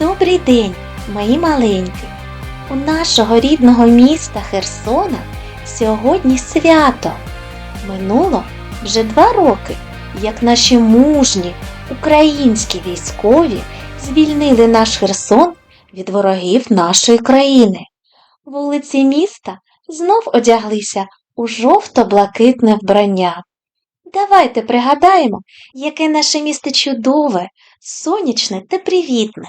Добрий день, мої маленькі! У нашого рідного міста Херсона сьогодні свято. Минуло вже два роки, як наші мужні українські військові звільнили наш Херсон від ворогів нашої країни. Вулиці міста знов одяглися у жовто-блакитне вбрання. Давайте пригадаємо, яке наше місто чудове, сонячне та привітне.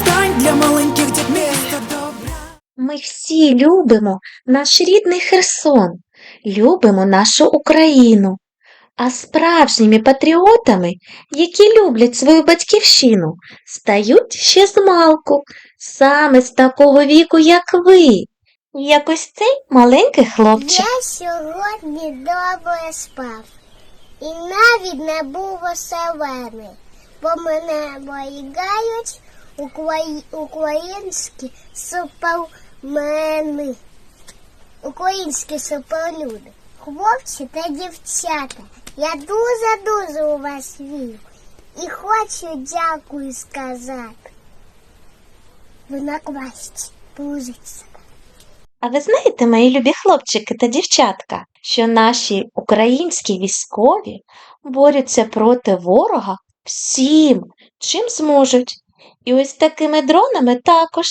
стань для маленьких дітей місто добра. Ми всі любимо наш рідний Херсон, любимо нашу Україну. А справжніми патріотами, які люблять свою батьківщину, стають ще з малку, саме з такого віку, як ви. Як ось цей маленький хлопчик. Я сьогодні добре спав і навіть не був оселений, бо мене боїгають украї... українські супермени, українські суперлюди, хлопці та дівчата. Я дуже-дуже у вас вірю і хочу дякую сказати. Ви на дружиться. А ви знаєте, мої любі хлопчики та дівчатка, що наші українські військові борються проти ворога всім, чим зможуть. І ось такими дронами також.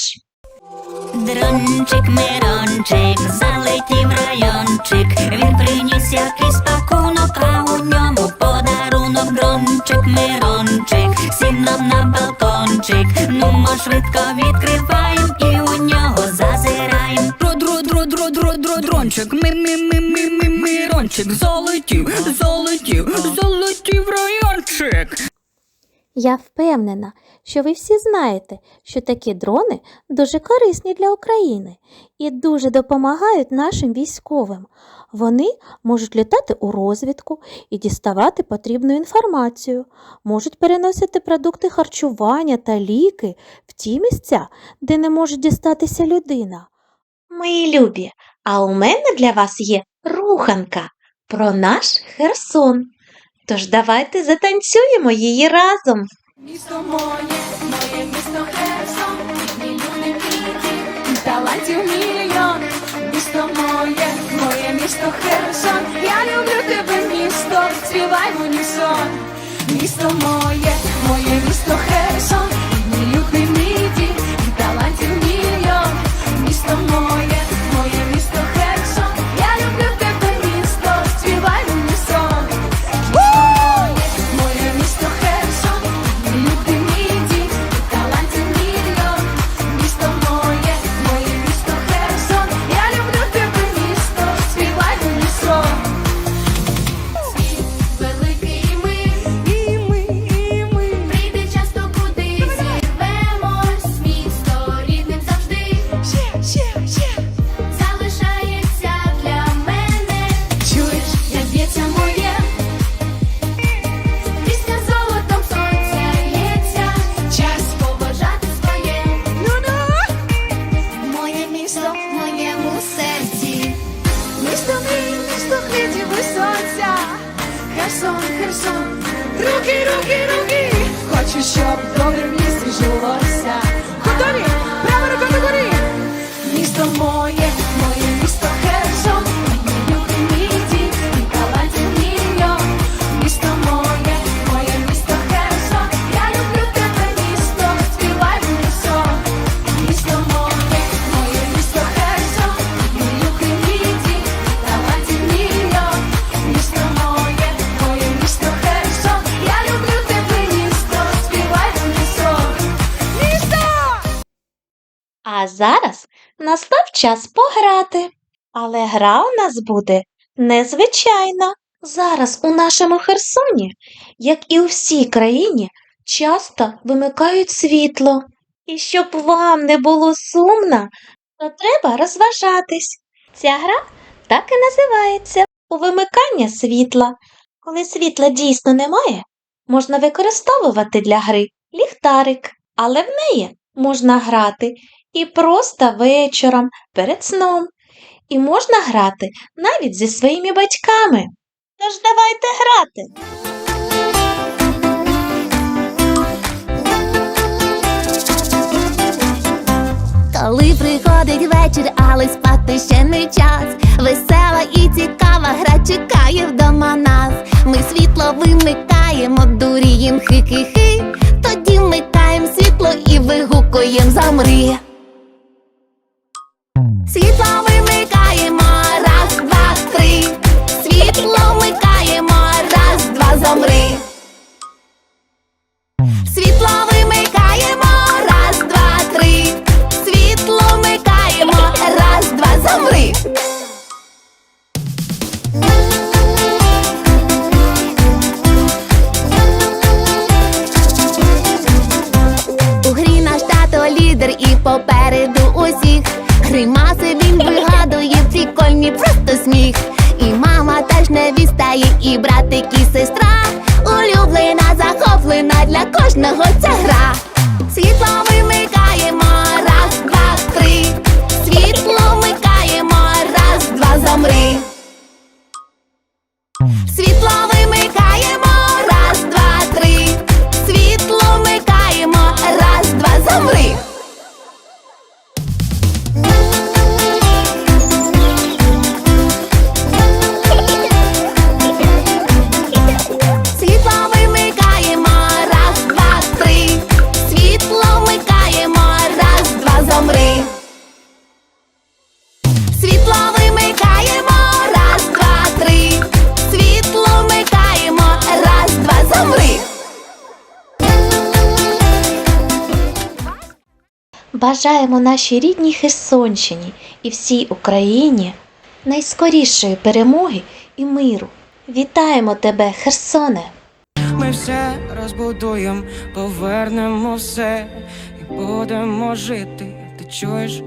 Дрончик, мирончик, залетів райончик, він приніс якийсь пакунок, а у ньому подарунок, дрончик, мирончик, сів нам на балкончик, ну мо швидко відкриваєм і у нього зазираєм. Дро, дро, дро, дро, дро, дро, дрончик, ми, ми, ми, ми, ми, мирончик, залетів, залетів, залетів райончик. Я впевнена, що ви всі знаєте, що такі дрони дуже корисні для України і дуже допомагають нашим військовим. Вони можуть літати у розвідку і діставати потрібну інформацію, можуть переносити продукти харчування та ліки в ті місця, де не може дістатися людина. Мої любі, а у мене для вас є руханка про наш Херсон. Тож давайте затанцюємо її разом. Місто моє, моє місто Херсон, бідні люди бідні, талантів мільйон. Місто моє, моє місто Херсон, я люблю тебе, місто, співай в унісон. Місто моє, моє місто Херсон, Місто в моєму серці. Місто мрій, місто квітів і сонця. Херсон, Херсон, руки, руки, руки. Хочу, щоб добре в місті жилося. Готові? право рука догори. Місто моє зараз настав час пограти. Але гра у нас буде незвичайна. Зараз у нашому Херсоні, як і у всій країні, часто вимикають світло. І щоб вам не було сумно, то треба розважатись. Ця гра так і називається у вимикання світла. Коли світла дійсно немає, можна використовувати для гри ліхтарик, але в неї можна грати і просто вечором перед сном. І можна грати навіть зі своїми батьками. Тож давайте грати. Коли приходить вечір, але спати ще не час. Весела і цікава гра чекає вдома нас. Ми світло вимикаємо, дурієм хи-хи-хи. Тоді вмикаємо світло і вигукуєм замри. Світло вимикаємо, сміх. І мама теж не відстає, і братик, і сестра. Улюблена, захоплена для кожного ця гра. Бажаємо нашій рідній Херсонщині і всій Україні найскорішої перемоги і миру. Вітаємо тебе, Херсоне! Ми все розбудуємо, повернемо все і будемо жити. Ти чуєш?